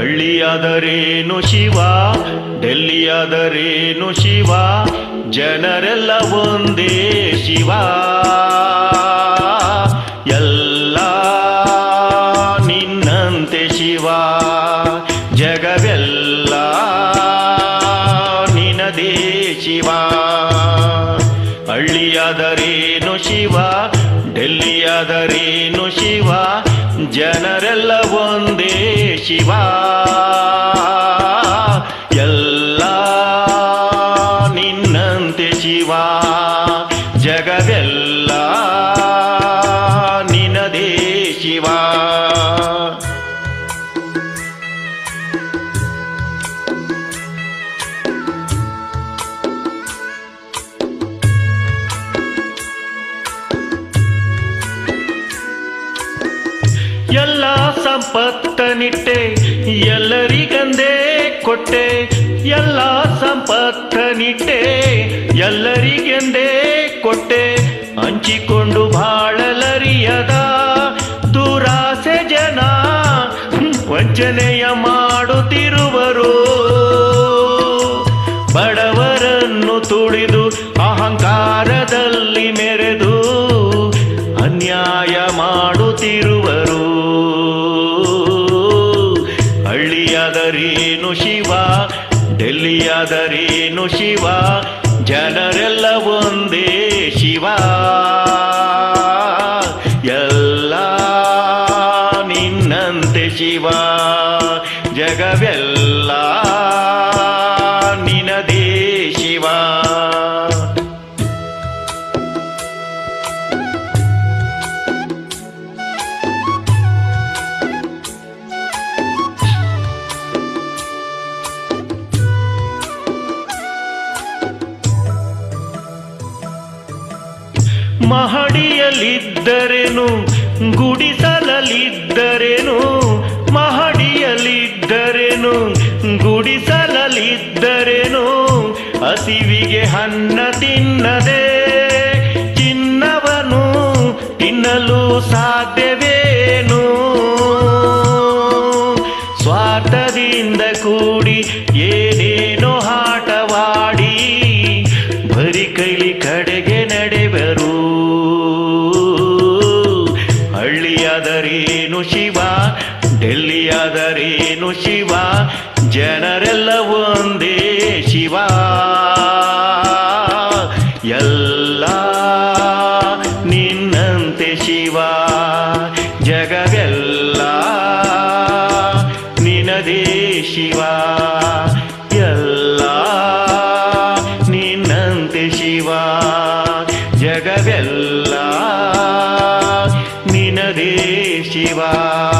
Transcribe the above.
ಹಳ್ಳಿಯಾದರೇನು ಶಿವ? ಡೆಲ್ಲಿಯಾದರೇನು ಶಿವ? ಜನರೆಲ್ಲ ಒಂದೇ ಶಿವ. ಎಲ್ಲ ನಿನ್ನಂತೆ ಶಿವ. ಜಗವೆಲ್ಲ ನಿನದೇ ಶಿವ. ಹಳ್ಳಿಯಾದರೇನು ಶಿವ? ಡೆಲ್ಲಿಯಾದರೇನು ಶಿವ? ಜನರೆಲ್ಲ ಒಂದೇ ಶಿವ. ಎಲ್ಲ ಸಂಪತ್ತನಿಟ್ಟೆ ಎಲ್ಲರಿಗಂದೇ ಕೊಟ್ಟೆ. ಎಲ್ಲ ಸಂಪತ್ತನಿಟ್ಟೆ ಎಲ್ಲರಿಗೆಂದೇ ಕೊಟ್ಟೆ. ಹಂಚಿಕೊಂಡು ಬಾಳಲರಿಯದ ದುರಾಸೆ ಜನ ವಂಚನೆಯ ಮಾಡುತ್ತಿರುವರು. ಹಳ್ಳಿಯಾದರೇನು ಶಿವ? ಡೆಲ್ಲಿಯಾದರೇನು ಶಿವ? ಜನರೆಲ್ಲ ಒಂದೇ ಶಿವ. ಎಲ್ಲ ನಿನ್ನಂತೆ ಶಿವ. ಜಗವೆಲ್ಲ ಮಹಡಿಯಲ್ಲಿದ್ದರೇನು? ಗುಡಿಸಲಲಿದ್ದರೇನು ಮಹಡಿಯಲ್ಲಿದ್ದರೇನು? ಗುಡಿಸಲಲಿದ್ದರೇನು ಹಸಿವಿಗೆ ಹನ್ನ ತಿನ್ನದೆ ಚಿನ್ನವನು ತಿನ್ನಲು ಸಾಧ್ಯವೇನು ಡೆಲ್ಲಿಯಾದರೇನು ಶಿವ? ಡೆಲ್ಲಿಯಾದರೇನು ಶಿವ? ಜನರೆಲ್ಲ ಒಂದೇ ಶಿವ. ಎಲ್ಲ ನಿನ್ನಂತೆ ಶಿವ. ಜಗವೆಲ್ಲ ನಿನದೇ ಶಿವ. ಎಲ್ಲ ನಿನ್ನಂತೆ ಶಿವ. ಜಗವೆಲ್ಲ ಶಿವಾ